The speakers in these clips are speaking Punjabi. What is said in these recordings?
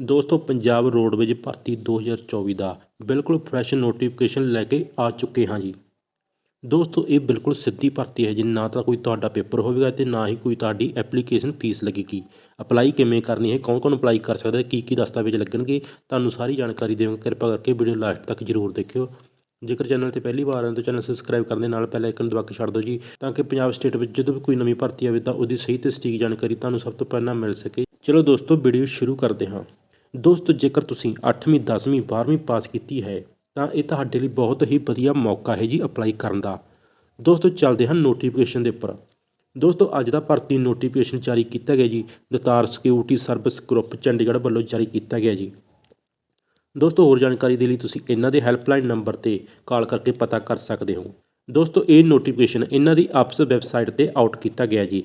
ਦੋਸਤੋ, ਪੰਜਾਬ ਰੋਡਵੇਜ਼ ਭਰਤੀ 2024 ਦਾ ਬਿਲਕੁਲ ਫਰੈਸ਼ ਨੋਟੀਫਿਕੇਸ਼ਨ ਲੈ ਕੇ ਆ ਚੁੱਕੇ ਹਾਂ ਜੀ। ਦੋਸਤੋ, ਇਹ ਬਿਲਕੁਲ ਸਿੱਧੀ ਭਰਤੀ ਹੈ ਜੀ। ਨਾ ਤਾਂ ਕੋਈ ਤੁਹਾਡਾ ਪੇਪਰ ਹੋਵੇਗਾ ਤੇ ਨਾ ਹੀ ਕੋਈ ਤੁਹਾਡੀ ਐਪਲੀਕੇਸ਼ਨ ਫੀਸ ਲੱਗੇਗੀ। ਅਪਲਾਈ ਕਿਵੇਂ ਕਰਨੀ ਹੈ? ਕੌਣ ਕੌਣ ਅਪਲਾਈ ਕਰ ਸਕਦਾ ਹੈ? ਕੀ ਕੀ ਦਸਤਾਵੇਜ਼ ਲੱਗਣਗੇ? ਤੁਹਾਨੂੰ ਸਾਰੀ ਜਾਣਕਾਰੀ ਦੇਵਾਂਗੇ। ਕਿਰਪਾ ਕਰਕੇ ਵੀਡੀਓ ਲਾਸਟ ਤੱਕ ਜ਼ਰੂਰ ਦੇਖਿਓ। ਜੇਕਰ ਚੈਨਲ ਤੇ ਪਹਿਲੀ ਵਾਰ ਆਏ ਤਾਂ ਚੈਨਲ ਸਬਸਕ੍ਰਾਈਬ ਕਰਨ ਦੇ ਨਾਲ ਪਹਿਲਾਂ ਆਈਕਨ ਦਬਾ ਕੇ ਛੱਡ ਦਿਓ ਜੀ, ਤਾਂ ਕਿ ਪੰਜਾਬ ਸਟੇਟ ਵਿੱਚ ਜਦੋਂ ਵੀ ਕੋਈ ਨਵੀਂ ਭਰਤੀ ਆਵੇ ਤਾਂ ਉਹਦੀ ਸਹੀ ਤੇ ਸਟੀਕ ਜਾਣਕਾਰੀ ਤੁਹਾਨੂੰ ਸਭ ਤੋਂ ਪਹਿਲਾਂ ਮਿਲ ਸਕੇ। ਚਲੋ ਦੋਸਤੋ ਵੀਡੀਓ ਸ਼ੁਰੂ ਕਰਦੇ ਹਾਂ। ਦੋਸਤੋ, ਜੇਕਰ ਤੁਸੀਂ 8ਵੀਂ 10ਵੀਂ 12ਵੀਂ ਪਾਸ ਕੀਤੀ ਹੈ, ਤਾਂ ਇਹ ਤੁਹਾਡੇ ਲਈ ਬਹੁਤ ਹੀ ਵਧੀਆ ਮੌਕਾ ਹੈ ਜੀ ਅਪਲਾਈ ਕਰਨ ਦਾ। ਦੋਸਤੋ, ਚੱਲਦੇ ਹਨ ਨੋਟੀਫਿਕੇਸ਼ਨ ਦੇ ਉੱਪਰ। ਦੋਸਤੋ, ਅੱਜ ਦਾ ਭਰਤੀ ਨੋਟੀਫਿਕੇਸ਼ਨ ਜਾਰੀ ਕੀਤਾ ਗਿਆ ਜੀ। Datar security service group Chandigarh ਵੱਲੋਂ ਜਾਰੀ ਕੀਤਾ ਗਿਆ ਜੀ। ਦੋਸਤੋ, ਹੋਰ ਜਾਣਕਾਰੀ ਦੇ ਲਈ ਤੁਸੀਂ ਇਹਨਾਂ ਦੇ ਹੈਲਪਲਾਈਨ ਨੰਬਰ ਤੇ ਕਾਲ ਕਰਕੇ ਪਤਾ ਕਰ ਸਕਦੇ ਹੋ। ਦੋਸਤੋ, ਇਹ ਨੋਟੀਫਿਕੇਸ਼ਨ ਇਹਨਾਂ ਦੀ ਆਪਸ ਵੈਬਸਾਈਟ ਤੇ ਆਊਟ ਕੀਤਾ ਗਿਆ ਜੀ।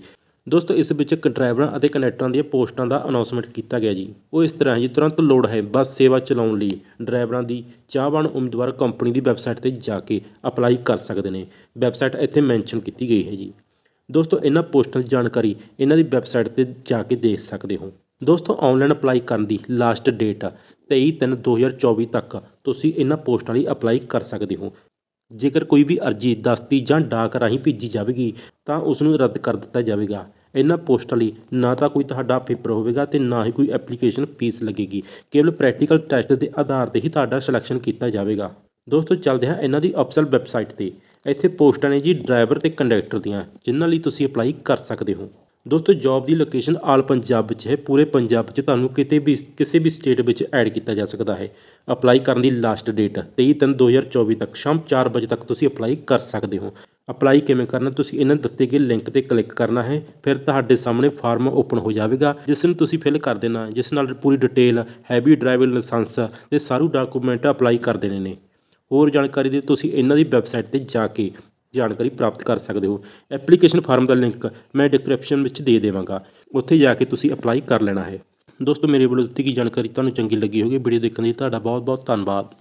ਦੋਸਤੋ, ਇਸ ਵਿੱਚ ਕੰਟਰੈਵਰਾਂ ਅਤੇ ਕਨੈਕਟਰਾਂ ਦੀਆਂ ਪੋਸਟਾਂ ਦਾ ਅਨਾਉਂਸਮੈਂਟ ਕੀਤਾ ਗਿਆ ਜੀ। ਉਹ ਇਸ ਤਰ੍ਹਾਂ ਜੀ, ਤੁਰੰਤ ਲੋੜ ਹੈ ਬੱਸ ਸੇਵਾ ਚਲਾਉਣ ਲਈ ਡਰਾਈਵਰਾਂ ਦੀ ਚਾਹਵਾਨ ਉਮੀਦਵਾਰ ਕੰਪਨੀ ਦੀ ਵੈਬਸਾਈਟ ਤੇ ਜਾ ਕੇ ਅਪਲਾਈ ਕਰ ਸਕਦੇ ਨੇ। ਵੈਬਸਾਈਟ ਇੱਥੇ ਮੈਂਸ਼ਨ ਕੀਤੀ ਗਈ ਹੈ ਜੀ। ਦੋਸਤੋ, ਇਹਨਾਂ ਪੋਸਟਾਂ ਦੀ ਜਾਣਕਾਰੀ ਇਹਨਾਂ ਦੀ ਵੈਬਸਾਈਟ ਤੇ ਜਾ ਕੇ ਦੇਖ ਸਕਦੇ ਹੋ। ਦੋਸਤੋ ਆਨਲਾਈਨ ਅਪਲਾਈ ਕਰਨ ਦੀ ਲਾਸਟ ਡੇਟ 23/3/2024 ਤੱਕ ਤੁਸੀਂ ਇਹਨਾਂ ਪੋਸਟਾਂ ਲਈ ਅਪਲਾਈ ਕਰ ਸਕਦੇ ਹੋ। ਜੇਕਰ ਕੋਈ ਵੀ ਅਰਜੀ, ਦਸਤੀ ਜਾਂ ਡਾਕ ਰਾਹੀਂ ਭੇਜੀ ਜਾਵੇਗੀ, ਤਾਂ ਉਸ ਨੂੰ ਰੱਦ ਕਰ ਦਿੱਤਾ ਜਾਵੇਗਾ। ਇਹਨਾਂ ਪੋਸਟਾਂ ਲਈ ਨਾ ਤਾਂ ਕੋਈ ਤੁਹਾਡਾ ਪੇਪਰ ਹੋਵੇਗਾ ਅਤੇ ਨਾ ਹੀ ਕੋਈ ਐਪਲੀਕੇਸ਼ਨ ਫੀਸ ਲੱਗੇਗੀ। ਕੇਵਲ ਪ੍ਰੈਕਟੀਕਲ ਟੈਸਟ ਦੇ ਆਧਾਰ ਤੇ ਹੀ ਤੁਹਾਡਾ ਸਿਲੈਕਸ਼ਨ ਕੀਤਾ ਜਾਵੇਗਾ। ਦੋਸਤੋ, ਚੱਲਦੇ ਹਾਂ ਇਹਨਾਂ ਦੀ ਅਫਸਲ ਵੈਬਸਾਈਟ ਤੇ। ਇੱਥੇ ਪੋਸਟਾਂ ਨੇ ਜੀ ਡਰਾਈਵਰ ਤੇ ਕੰਡਕਟਰ ਦੀਆਂ, ਜਿਨ੍ਹਾਂ ਲਈ ਤੁਸੀਂ ਅਪਲਾਈ ਕਰ ਸਕਦੇ ਹੋ। ਦੋਸਤੋ ਜੌਬ ਦੀ ਲੋਕੇਸ਼ਨ ਆਲ ਪੰਜਾਬ ਵਿੱਚ ਹੈ। ਪੂਰੇ ਪੰਜਾਬ ਵਿੱਚ ਤੁਹਾਨੂੰ ਕਿਤੇ ਵੀ, ਕਿਸੇ ਵੀ ਸਟੇਟ ਵਿੱਚ ਐਡ ਕੀਤਾ ਜਾ ਸਕਦਾ ਹੈ। ਅਪਲਾਈ ਕਰਨ ਦੀ ਲਾਸਟ ਡੇਟ 23/3/2024 ਤੱਕ ਸ਼ਾਮ 4 ਵਜੇ ਤੱਕ ਤੁਸੀਂ ਅਪਲਾਈ ਕਰ ਸਕਦੇ ਹੋ। ਅਪਲਾਈ ਕਿਵੇਂ ਕਰਨਾ, ਤੁਸੀਂ ਇਹਨਾਂ ਦਿੱਤੇ ਗਏ ਲਿੰਕ ਤੇ ਕਲਿੱਕ ਕਰਨਾ ਹੈ। ਫਿਰ ਤੁਹਾਡੇ ਸਾਹਮਣੇ ਫਾਰਮ ਓਪਨ ਹੋ ਜਾਵੇਗਾ, ਜਿਸ ਨੂੰ ਤੁਸੀਂ ਫਿਲ ਕਰ ਦੇਣਾ, ਜਿਸ ਨਾਲ ਪੂਰੀ ਡਿਟੇਲ ਹੈਵੀ ਡਰਾਈਵਿੰਗ ਲਾਇਸੈਂਸ ਤੇ ਸਾਰੇ ਡਾਕੂਮੈਂਟ ਅਪਲਾਈ ਕਰ ਦੇਣੇ ਨੇ। ਹੋਰ ਜਾਣਕਾਰੀ ਦੇ ਤੁਸੀਂ ਇਹਨਾਂ ਦੀ ਵੈਬਸਾਈਟ ਤੇ ਜਾ ਕੇ ਜਾਣਕਾਰੀ ਪ੍ਰਾਪਤ ਕਰ ਸਕਦੇ ਹੋ। ਐਪਲੀਕੇਸ਼ਨ ਫਾਰਮ ਦਾ ਲਿੰਕ ਮੈਂ ਡਿਸਕ੍ਰਿਪਸ਼ਨ ਵਿੱਚ ਦੇ ਦੇਵਾਂਗਾ। ਉੱਥੇ ਜਾ ਕੇ ਤੁਸੀਂ ਅਪਲਾਈ ਕਰ ਲੈਣਾ ਹੈ। ਦੋਸਤੋ, ਮੇਰੇ ਵੱਲੋਂ ਦਿੱਤੀ ਗਈ ਜਾਣਕਾਰੀ ਤੁਹਾਨੂੰ ਚੰਗੀ ਲੱਗੀ ਹੋਗੀ ਵੀਡੀਓ ਦੇਖਣ ਲਈ ਤੁਹਾਡਾ ਬਹੁਤ ਬਹੁਤ ਧੰਨਵਾਦ।